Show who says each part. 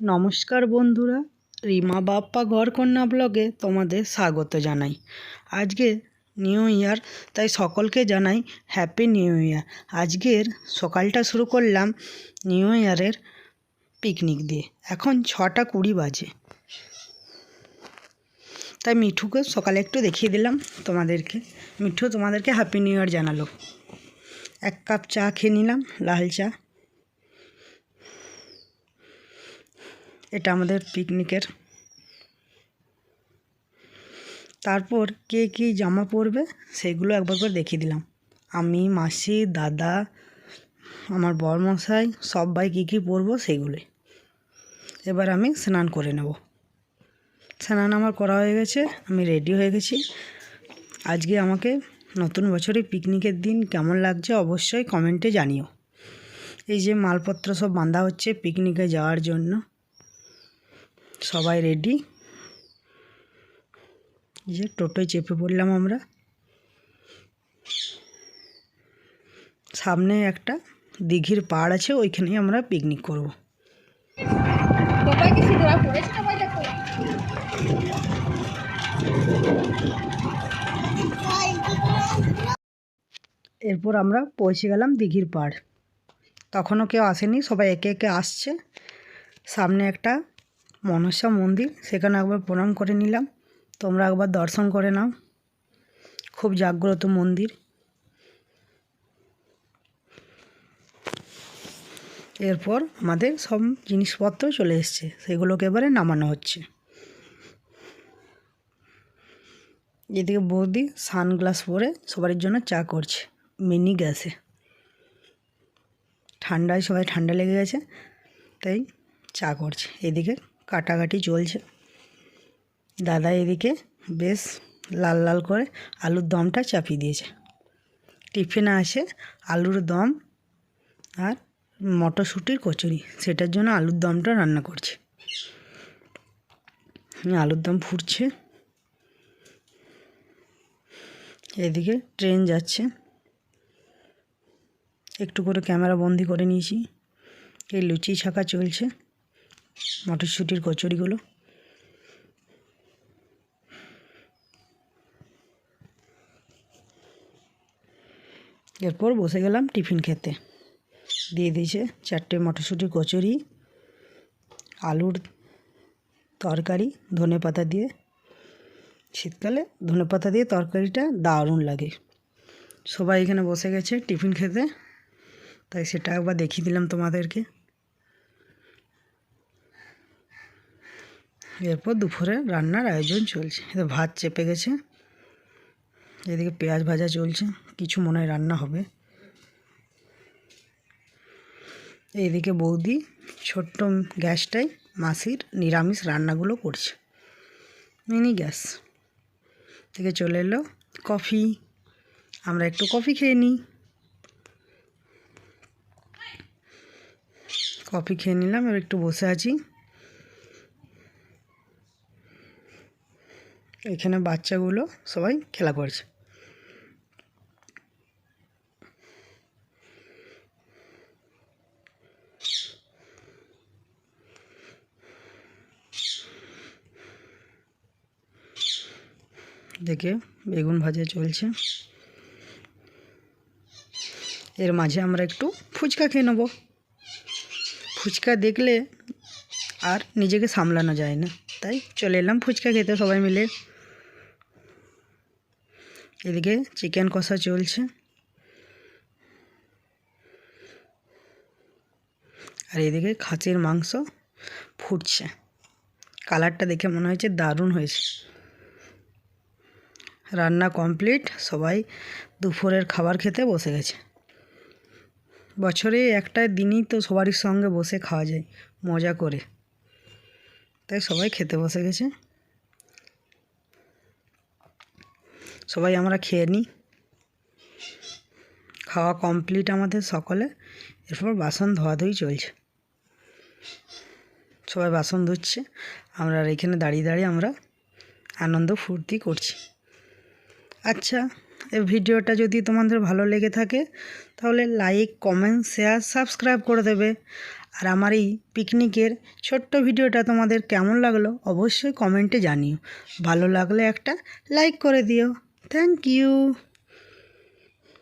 Speaker 1: নমস্কার বন্ধুরা, রিমা বাপ্পা ঘরকন্যা ব্লগে তোমাদের স্বাগত জানাই। আজকে নিউ ইয়ার, তাই সকলকে জানাই হ্যাপি নিউ ইয়ার। আজকের সকালটা শুরু করলাম নিউ ইয়ারের পিকনিক দিয়ে। এখন ছটা কুড়ি বাজে। তাই মিঠুকে সকালে একটু দেখিয়ে দিলাম তোমাদেরকে। মিঠু তোমাদেরকে হ্যাপি নিউ ইয়ার জানালো। এক কাপ চা খেয়ে নিলাম, লাল চা। এটা আমাদের পিকনিকের তারপর কে কী জামা পরবে সেগুলো একবার করে দেখিয়ে দিলাম। আমি, মাসি, দাদা, আমার বরমশাই, সবাই কী কী পরবো সেগুলোই। এবার আমি স্নান করে নেব। স্নান আমার করা হয়ে গেছে, আমি রেডি হয়ে গেছি। আজকে আমাকে নতুন বছরে পিকনিকের দিন কেমন লাগছে অবশ্যই কমেন্টে জানিও। এই যে মালপত্র সব বাঁধা হচ্ছে পিকনিকে যাওয়ার জন্য। সবাই রেডি যে টোটোয় চেপে পড়লাম আমরা। সামনে একটা দিঘির পাড় আছে ওইখানেই আমরা পিকনিক করব। এরপর আমরা পৌঁছে গেলাম দিঘির পাড়। তখনও কেউ আসেনি সবাই একে একে আসছে। সামনে একটা মনসা মন্দির, সেখানে একবার প্রণাম করে নিলাম। তোমরা একবার দর্শন করে নাও। খুব জাগ্রত মন্দির। এরপর আমাদের সব জিনিসপত্র চলে এসছে। সেগুলোকে এবারে নামানো হচ্ছে। এদিকে বৌদি সানগ্লাস পরে সবার জন্য চা করছে, মিনি গ্যাসে। ঠান্ডায় সবাই ঠান্ডা লেগে গেছে, তাই চা করছে। এদিকে কাটাকাটি চলছে। দাদা এদিকে বেশ লাল লাল করে আলুর দমটা চাপিয়ে দিয়েছে। টিফিনে আসে আলুর দম আর মটরশুঁটির কচুরি। সেটার জন্য আলুর দমটা রান্না করছে। আলুর দম ফুটছে। এদিকে ট্রেন যাচ্ছে। একটু করে ক্যামেরা বন্দি করে নিয়েছি। এই লুচি ছাকা চলছে। মটরশুঁটির কচুরিগুলো। এরপর বসে গেলাম টিফিন খেতে। দিয়ে দিয়েছে চারটে মটরশুঁটির কচুরি, আলুর তরকারি, ধনে পাতা দিয়ে। শীতকালে ধনে পাতা দিয়ে তরকারিটা দারুণ লাগে। সবাই এখানে বসে গেছে টিফিন খেতে, তাই সেটা একবার দেখিয়ে দিলাম তোমাদেরকে। এরপর দুপুরে রান্নার আয়োজন চলছে। এতে ভাত চেপে গেছে। এদিকে পেঁয়াজ ভাজা চলছে। কিছু মনে হয় রান্না হবে। এইদিকে বৌদি ছোট্ট গ্যাসটাই মাসির নিরামিষ রান্নাগুলো করছে। Mini gas. থেকে চলে এলো কফি। আমরা একটু কফি খেয়ে নিই। কফি খেয়ে নিলাম, এবার একটু বসে আছি। এখানে বাচ্চাগুলো সবাই খেলা করছে। দেখে বেগুন ভাজা চলছে। এর মাঝে আমরা একটু ফুচকা খেয়ে নেব। ফুচকা দেখলে আর নিজেকে সামলানো যায় না। তাই চলে এলাম ফুচকা খেতে সবাই মিলে। এদিকে চিকেন কষা চলছে। আর এদিকে খাসির মাংস ফুটছে। কালারটা দেখে মনে হয়েছে দারুণ হয়েছে। রান্না কমপ্লিট, সবাই দুপুরের খাবার খেতে বসে গেছে। বছরে একটা দিনই তো সবারই সঙ্গে বসে খাওয়া যায়, মজা করে। তাই সবাই খেতে বসে গেছে। সবাই আমরা খেয়ে নিই। খাওয়া কমপ্লিট আমাদের সকলে। এরপর বাসন ধোয়াধুয়ি চলছে। সবাই বাসন ধুচ্ছে। আমরা আর এখানে দাঁড়িয়ে দাঁড়িয়ে আমরা আনন্দ ফুর্তি করছি। আচ্ছা এই ভিডিওটা যদি তোমাদের ভালো লেগে থাকে, তাহলে লাইক কমেন্ট শেয়ার সাবস্ক্রাইব করে দেবে। আর আমার এই পিকনিকের ছোট্ট ভিডিওটা তোমাদের কেমন লাগল, অবশ্যই কমেন্টে জানিও। ভালো লাগলে একটা লাইক করে দিও। Thank you.